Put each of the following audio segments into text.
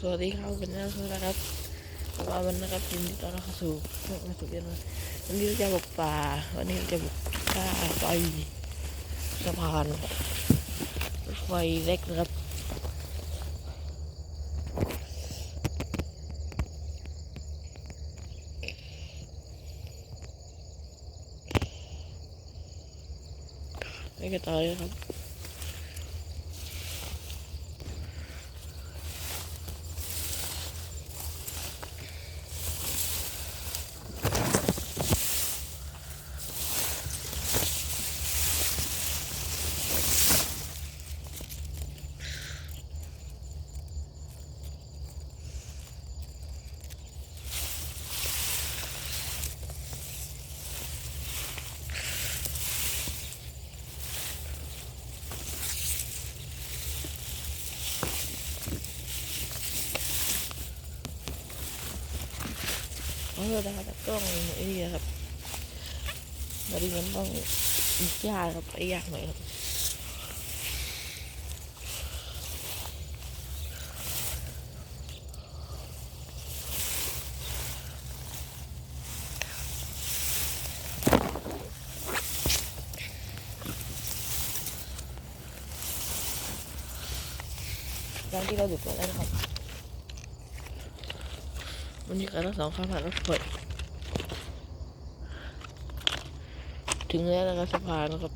สวัสดีครับเป็นนักสู้นะครับว่าวันนะครับยินดีต้อนรับเข้าสู่ช่องมาสุเรียนนวันนี้เราจะบุกป่า วันนี้เราจะบุกท่าไฟสะพานรถไฟเล็กนะครับไม่กระต่ายนะครับ เออนะครับกล้องไอ้นี่ครับวันนี้มันต้องยากครับไปยากหน่อยครับร้านที่เราดูตัวแล้วนะครับ วันนี้การทั้งสองข้ามผ่านรถไฟถึงแล้วนะครับสะพานนะครับ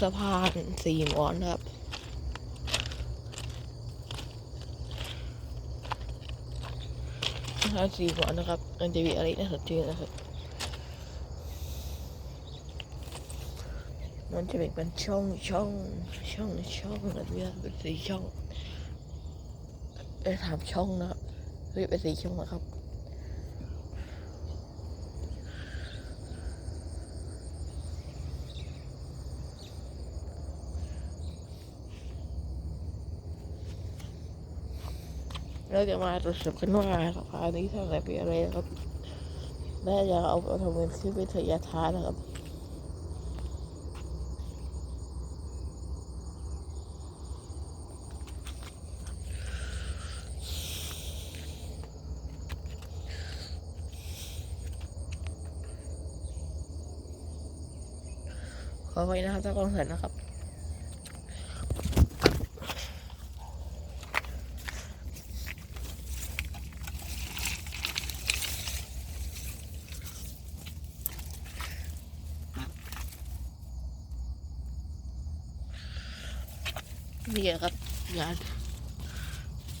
สะพานสี่หมอนะครับสะพานสี่หมอนนะครับมันจะมีอะไรน่าสนใจนะครับ มันจะแบ่งเป็นช่องช่องช่องช่องแบบนี้เป็นสี่ช่องเอ้ถามช่องนะครับเฮ้ยเป็นสี่ช่องนะครับเราจะมาตรวจสอบกันว่าสะพานี้เท่าไหร่เป็นอะไรนะครับแม่จะเอาเอาทำเป็นคลิปวิทยาทานนะครับ ขอไว้นะครับถ้ากองเสร็จนะครับนี่ครับงาน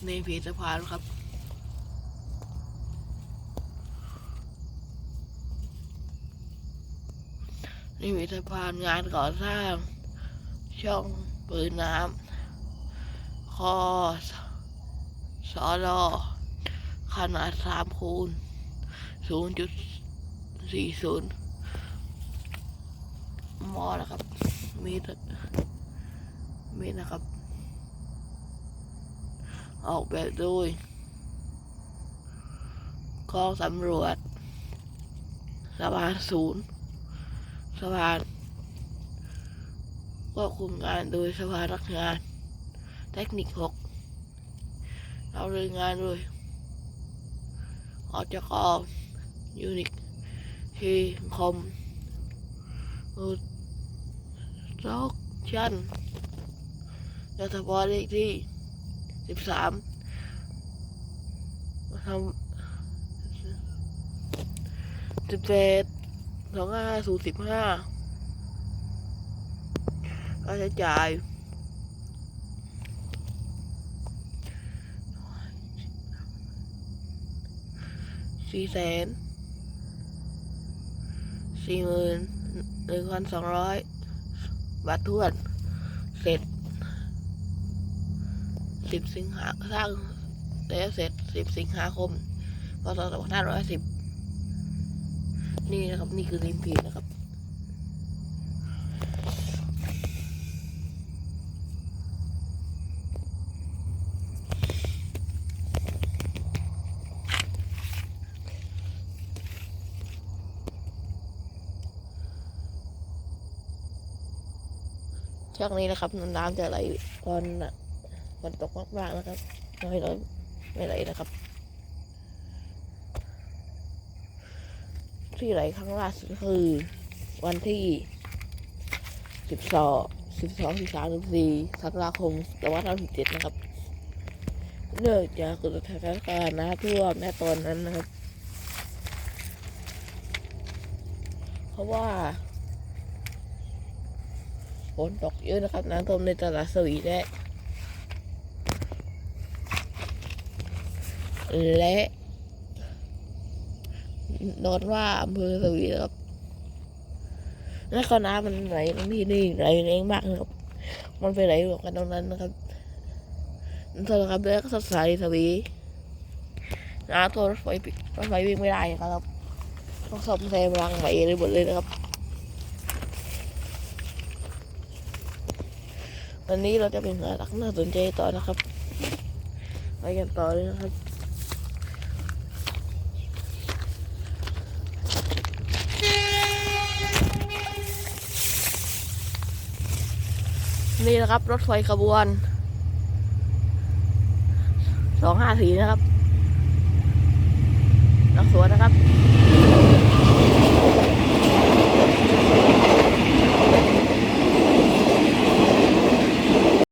ในเพจสะพานครับ นี่มีสะพานงานก่อสร้าง ช่องปืนน้ำคอสอรอขนาดสามคูณศูนย์จุดสี่ศูนย์มอนะครับมีดมีนะครับ ออกแบบโดยกองสำรวจสะพานศูนย์ สภาควบคุมงานโดยสภานักงาน เทคนิคหกเราเรียนงานโดยอจกยูนิคทีคอมอุซอกชันรัฐบาลเลขที่สิบสามาทำสิบเจ็ด สองห้าศูนย์สิบห้าค่าใช้จ่ายสี่แสนสี่หมื่นหนึ่งพันสองร้อยบาททวนเสร็จสิบสิงหาสร้างแล้วเสร็จสิบสิงหาคมพศสองพันห้าร้อยสิบ นี่นะครับ นี่คือลิมพีนะครับ ช่วงนี้นะครับน้ำจะไหลตอนวันตกมากๆนะครับน้อยๆไม่ไหลนะครับ ที่ไหลครั้งล่าสุดคือ วันที่สิบสองสิบสองสิบสามสิบสี่ธันวาคมแต่ว่าเราสิบเจ็ดนะครับ เนื่องจากเกิดสถานการณ์น้ำท่วมในตอนนั้นนะครับ เพราะว่าฝนตกเยอะนะครับ น้ำท่วมในตลาดสวีและและ นอนว่าอำเภอสวีครับแล้วก็น้ำมันไหลลงที่นี่ไหลแรงมากนะครับ มันไปไหลรวมกันตรงนั้นนะครับนั่นเท่านั้นครับแล้วก็สดใสสวีน้ำท่วมรถไฟปิดรถไฟวิ่งไม่ได้นะครับต้องซ่อมแซมรางใหม่เลยหมดเลยนะครับวันนี้เราจะเป็นหารักน่าสนใจต่อนะครับ ไปกันต่อเลยนะครับ นี่นะครับรถไฟขบวนสองห้าสีนะครับนักสวนนะครับ